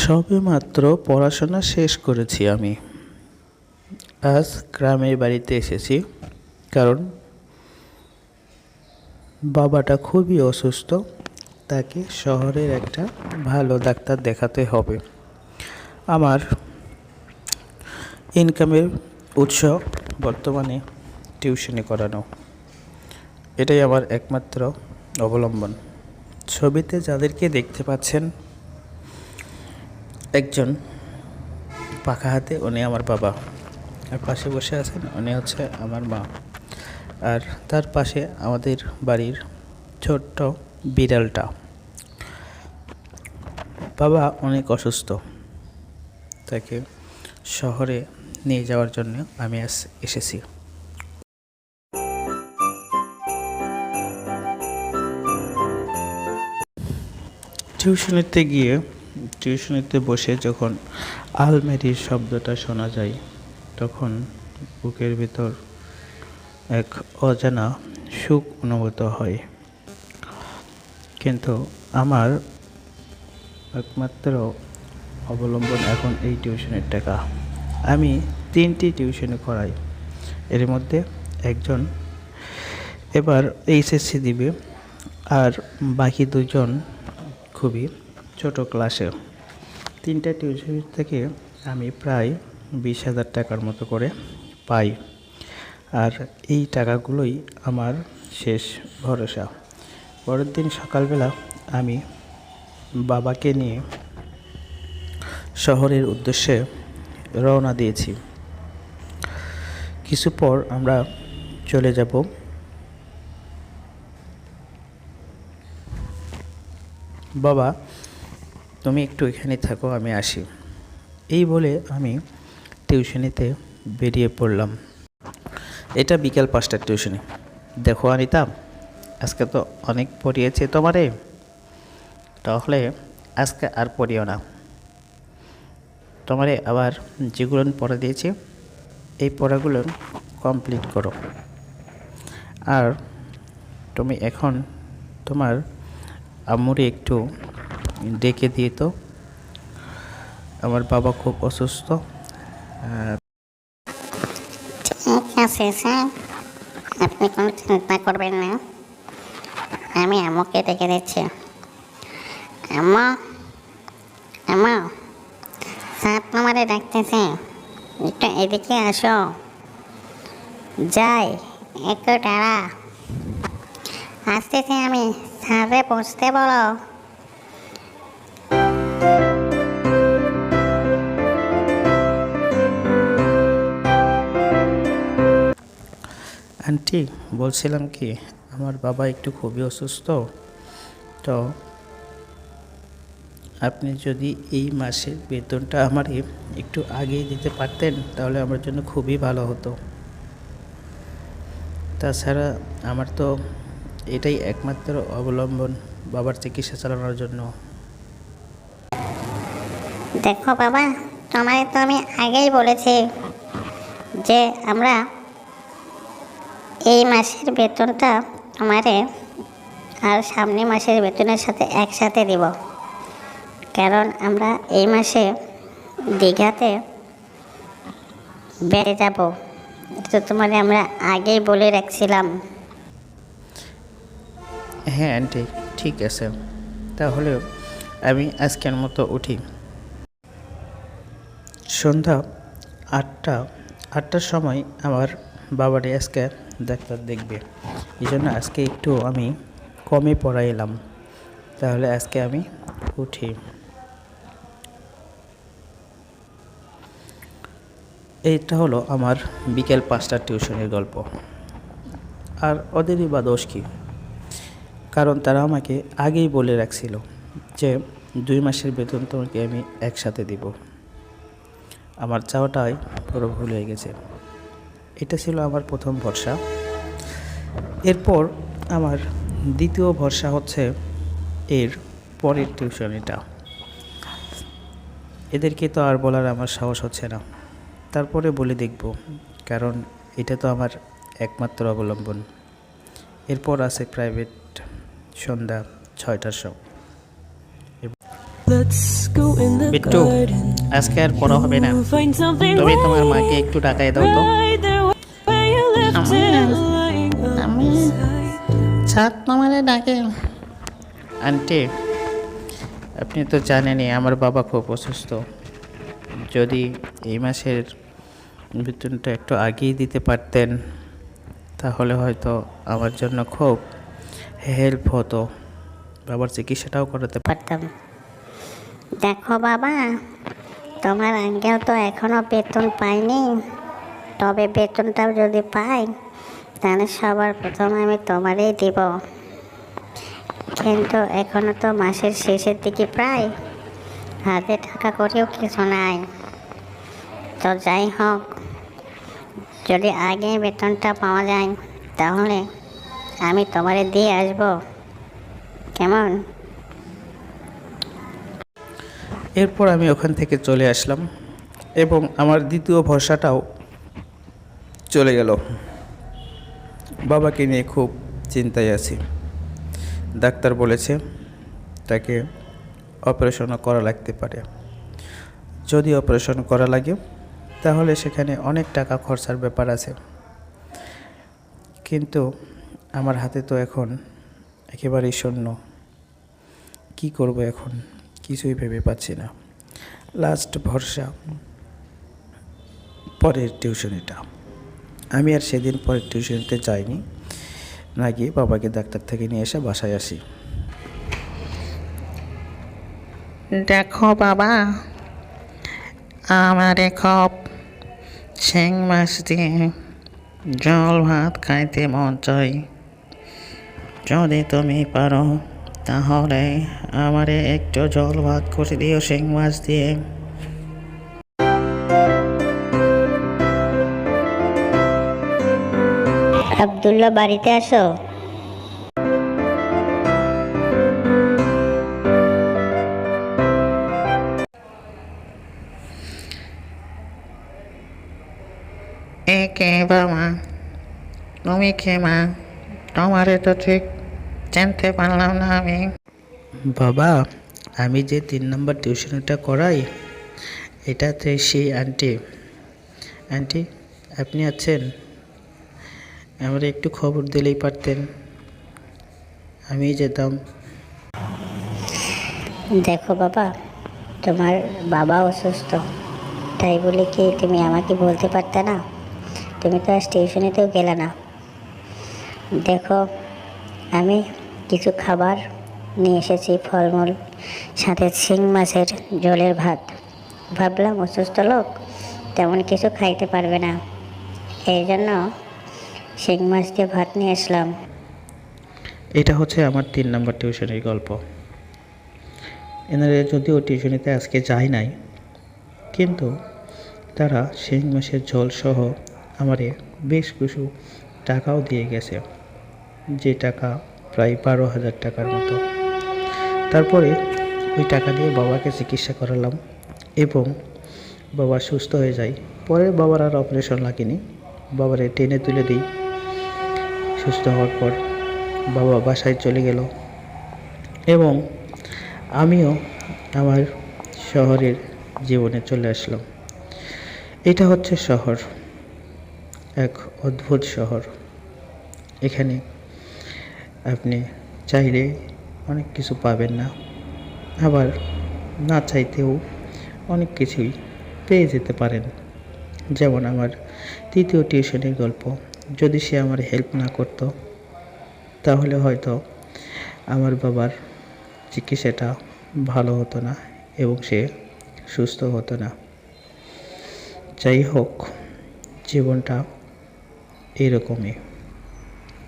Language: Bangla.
সবে মাত্র পড়াশোনা শেষ করেছি আমি। আজ গ্রামের বাড়িতে এসেছি, কারণ বাবাটা খুবই অসুস্থ, তাকে শহরের একটা ভালো ডাক্তার দেখাতে হবে। আমার ইনকামের উৎস বর্তমানে টিউশনি করানো। এটাই আমার একমাত্র অবলম্বন। ছবিতে যাদেরকে দেখতে পাচ্ছেন একজন পাখা হাতে উনি আমার বাবা। আর পাশে বসে আছেন উনি হচ্ছে আমার মা। আর তার পাশে আমাদের বাড়ির ছোট্ট বিড়ালটা। বাবা অনেক অসুস্থ। তাকে শহরে নিয়ে যাওয়ার জন্য আমি আজ এসেছি। টিউশনিতে গিয়ে টিউশনিতে বসে যখন আলমেরির শব্দটা শোনা যায়, তখন বুকের ভিতর এক অজানা সুখ অনুভূত হয়। কিন্তু আমার একমাত্র অবলম্বন এখন এই টিউশনের টাকা। আমি তিনটি টিউশনি করাই। এর মধ্যে একজন এবার এইচএসসি দিবে, আর বাকি দুজন খুবই ছোট ক্লাসে। তিনটা টিউশন থেকে আমি প্রায় বিশ হাজার টাকার মতো করে পাই। আর এই টাকাগুলোই আমার শেষ ভরসা। পরের দিন সকালবেলা আমি বাবাকে নিয়ে শহরের উদ্দেশ্যে রওনা দিয়েছি। কিছু পর আমরা চলে যাব। বাবা তুমি একটু এখানে থাকো, আমি আসি। এই বলে আমি টিউশনিতে বেরিয়ে পড়লাম। এটা বিকেল পাঁচটার টিউশনি। দেখো অনিতা, আজকে তো অনেক পড়িয়েছে তোমারে। তাহলে আজকে আর পড়িও না। তোমারে আবার যেগুলো পড়া দিয়েছি, এই পড়াগুলো কমপ্লিট করো। আর তুমি এখন তোমার আম্মুরে একটু ডেকে দিয়ে তো। আমার বাবা খুব অসুস্থ। ঠিক আছে স্যার আপনি কোনো চিন্তা করবেন না। আমি আমাকে ডেকে দিচ্ছি। আম্মু আম্মু স্যার তোমারে ডাকতেছে। একটু এদিকে আসো। যাই, একটু টাড়া আসতেছি আমি। স্যারে পৌঁছতে বলো। আন্টি, বলছিলাম কি, আমার বাবা একটু খুবই অসুস্থ, তো আপনি যদি এই মাসের বেতনটা আমার একটু আগেই দিতে পারতেন, তাহলে আমার জন্য খুবই ভালো হতো। তাছাড়া আমার তো এটাই একমাত্র অবলম্বন বাবার চিকিৎসা চালানোর জন্য। দেখো বাবা তোমারে তো আমি আগেই বলেছি যে আমরা এই মাসের বেতনটা তোমারে আর সামনে মাসের বেতনের সাথে একসাথে দিব। কারণ আমরা এই মাসে দীঘাতে বেড়ে যাব। তো তোমারে আমরা আগেই বলে রাখছিলাম। হ্যাঁ আন্টি, ঠিক আছে। তাহলে আমি আজকের মতো উঠি। সন্ধ্যা আটটা, আটটার সময় আমার বাবারে আজকে ডাক্তার দেখবে। এই জন্য আজকে একটু আমি কমে পড়াইলাম। তাহলে আজকে আমি উঠি। এইটা হলো আমার বিকেল পাঁচটার টিউশনের গল্প। আর ওদেরই বা দোষ কী? কারণ তারা আমাকে আগেই বলে রাখছিল যে দুই মাসের বেতন তোমাকে আমি একসাথে দিব। আমার চাওয়াটাই পুরো ভুল হয়ে গেছে। এটা ছিল আমার প্রথম ভরসা। এরপর আমার দ্বিতীয় ভরসা হচ্ছে এর পরের টিউশনিটা। এদেরকে তো আর বলার আমার সাহস হচ্ছে না। তারপরে বলে দেখব কারণ এটা তো আমার একমাত্র অবলম্বন। এরপর আছে প্রাইভেট সন্ধ্যা ছয়টার the বিট্টু আজকে আর পড়া হবে না। তুমি তোমার মাকে একটু ডাকাই দাও তো। Outside. ছাদ তোমারে ডাকে আন্টি আপনি তো জানেনই আমার বাবা খুব অসুস্থ। যদি এই মাসের বেতনটা একটু আগেই দিতে পারতেন তাহলে হয়তো আমার জন্য খুব হেল্প হতো। বাবার চিকিৎসাটাও করাতে পারতাম। দেখো বাবা তোমার আঙ্কেল তো এখনও বেতন পায়নি। তবে বেতনটাও যদি পাই, তাহলে সবার প্রথম আমি তোমারই দিব। কিন্তু এখনও তো মাসের শেষের দিকে প্রায় হাতে টাকা করেও কিছু নাই। তো যাই হোক, যদি আগে বেতনটা পাওয়া যায়, তাহলে আমি তোমারে দিয়ে আসব। কেমন? এরপর আমি ওখান থেকে চলে আসলাম এবং আমার দ্বিতীয় ভরসাটাও চলে গেল। বাবাকে নিয়ে খুব চিন্তায় আছি। ডাক্তার বলেছে তাকে অপারেশনও করা লাগতে পারে। যদি অপারেশন করা লাগে, তাহলে সেখানে অনেক টাকা খরচার ব্যাপার আছে। কিন্তু আমার হাতে তো এখন একেবারেই শূন্য। কি করব এখন? কিছুই ভেবে পাচ্ছি না। লাস্ট ভরসা, পরের টিউশনিটা। আমি আর সেদিন পরে টিউশনিতে যাইনি। না গিয়ে বাবাকে ডাক্তার থেকে নিয়ে এসে বাসায় আসি। দেখো বাবা, আমার খুব শিং মাছ দিয়ে জল ভাত খাইতে মন চাই। যদি তুমি পারো, তাহলে আমারে একটু জল ভাত করে দিও শিং মাছ দিয়ে। আবদুল্লাহ বাড়িতে আসো। এ কে বাবা তুমি কে মা? তোমারে তো ঠিক চিনতে পারলাম না আমি। বাবা আমি যে তিন নম্বর টিউশনিটা করাই এটাতে সেই আন্টি। আন্টি আপনি আছেন? আমার একটু খবর দিলেই পারতেন। আমি যেতাম। দেখো বাবা, তোমার বাবা অসুস্থ। তাই বলে কি তুমি আমাকে বলতে পারতে না? তুমি তো আজ টিউশনিতেও গেলে না। দেখো, আমি কিছু খাবার নিয়ে এসেছি, ফলমূল, সাথে শিং মাছের জলের ভাত। ভাবলাম অসুস্থ লোক তেমন কিছু খাইতে পারবে না। এই জন্য শিং দিয়ে ভাত নিয়ে আসলাম। এটা হচ্ছে আমার তিন নম্বর টিউশনের গল্প। এনারা যদিও টিউশনিতে আজকে যায় নাই, কিন্তু তারা শিং মাসের ঝোল সহ আমারে বেশ কিছু টাকাও দিয়ে গেছে, যে টাকা প্রায় বারো হাজার টাকার মতো। তারপরে ওই টাকা দিয়ে বাবাকে চিকিৎসা করালাম এবং বাবা সুস্থ হয়ে যায়। পরে বাবার আর অপারেশন লাগেনি। বাবারে টেনে তুলে দিই। সুস্থ হওয়ার পর বাবা বাসায় চলে গেল। এবং আমিও আমার শহরের জীবনে চলে আসলাম। এটা হচ্ছে শহর, এক অদ্ভুত শহর। এখানে আপনি চাইলে অনেক কিছু পাবেন না, আবার না চাইতেও অনেক কিছুই পেয়ে যেতে পারেন। যেমন আমার তৃতীয় টিউশনের গল্প। যদি সে আমার হেল্প না করত, তাহলে হয়তো আমার বাবার চিকিৎসাটা ভালো হতো না এবং সে সুস্থ হতো না। যাই হোক, জীবনটা এরকমই।